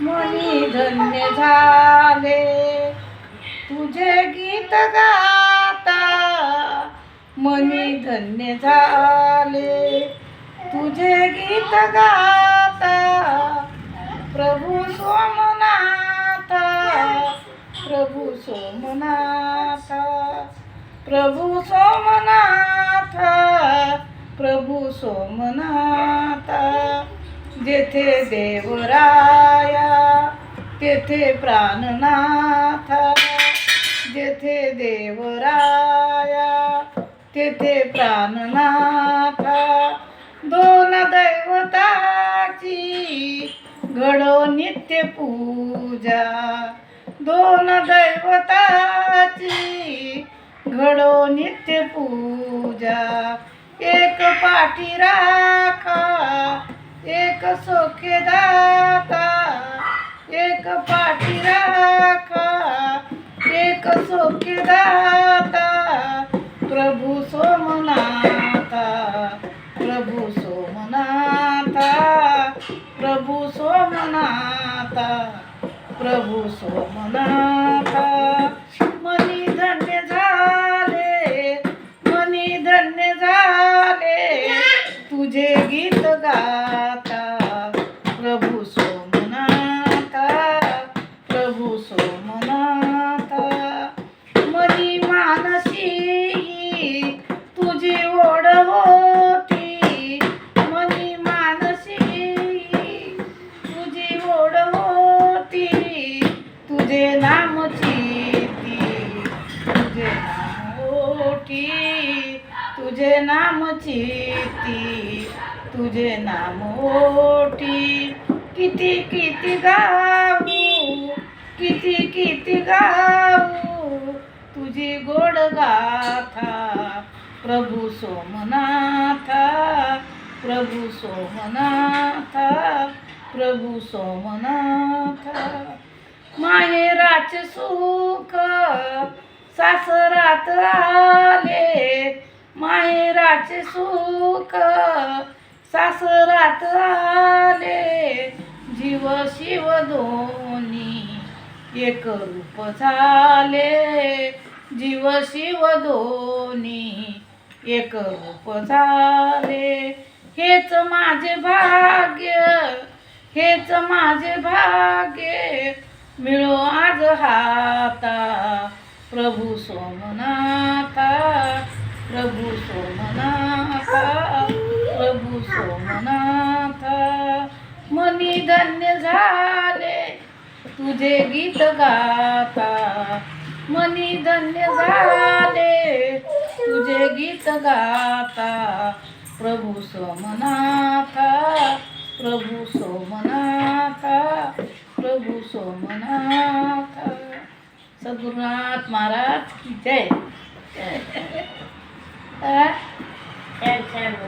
मनी धन्य झाले. तुझे गीत गाता मनी धन्य झाले. तुझे गीत गाता प्रभू सोमनाथ. प्रभू सोमनाथा. प्रभू सोमनाथ. प्रभू सोमनाथ. जेथे देवराया तेथे प्राणनाथ. जेथे देवराया तेथे प्राणनाथ. दोन दैवताची घडो नित्य पूजा. दोन दैवताची घडो नित्य पूजा. एक पाठी राखा एक सोखे दाता एक पाठी राखा एक सोखे दाता प्रभू सोमनाथा प्रभू सोमनाथा प्रभू सोमनाथा प्रभू सोमनाथा। मनी धन्य झाले मनी धन्य झाले तुझे गीत गाता प्रभू सोमनाथा प्रभू सोमनाथा मनी मानसी तुझी ओढ होती. मनी मानसी तुझी ओढ होती. तुझे नामची ती तुझे नाम ओटी. तुझे नामची ती तुझे नाम ओटी. किती किती गावी किती किती गाऊ तुझी गोड गाथा प्रभू सोमनाथा प्रभू सोमनाथा प्रभू सोमनाथा. माहेराचे सुख सासरात आले. माहेराचे सुख सासरात आले. जीव शिव दोन्ही एक रूप झाले. जीव शिव दोनी एक रूप झाले. हेच माझे भाग्य हेच माझे भाग्य. मिळो आज हाता प्रभू सोमनाथा प्रभू सोमनाथा प्रभू सोमनाथा. मनी धन्य झाले तुझे गीत गाता. मनी धन्य झाले. तुझे गीत गाता. प्रभू सोमनाथा. प्रभू सोमनाथा. प्रभू सोमनाथ. सद्गुरुनाथ महाराज की जय.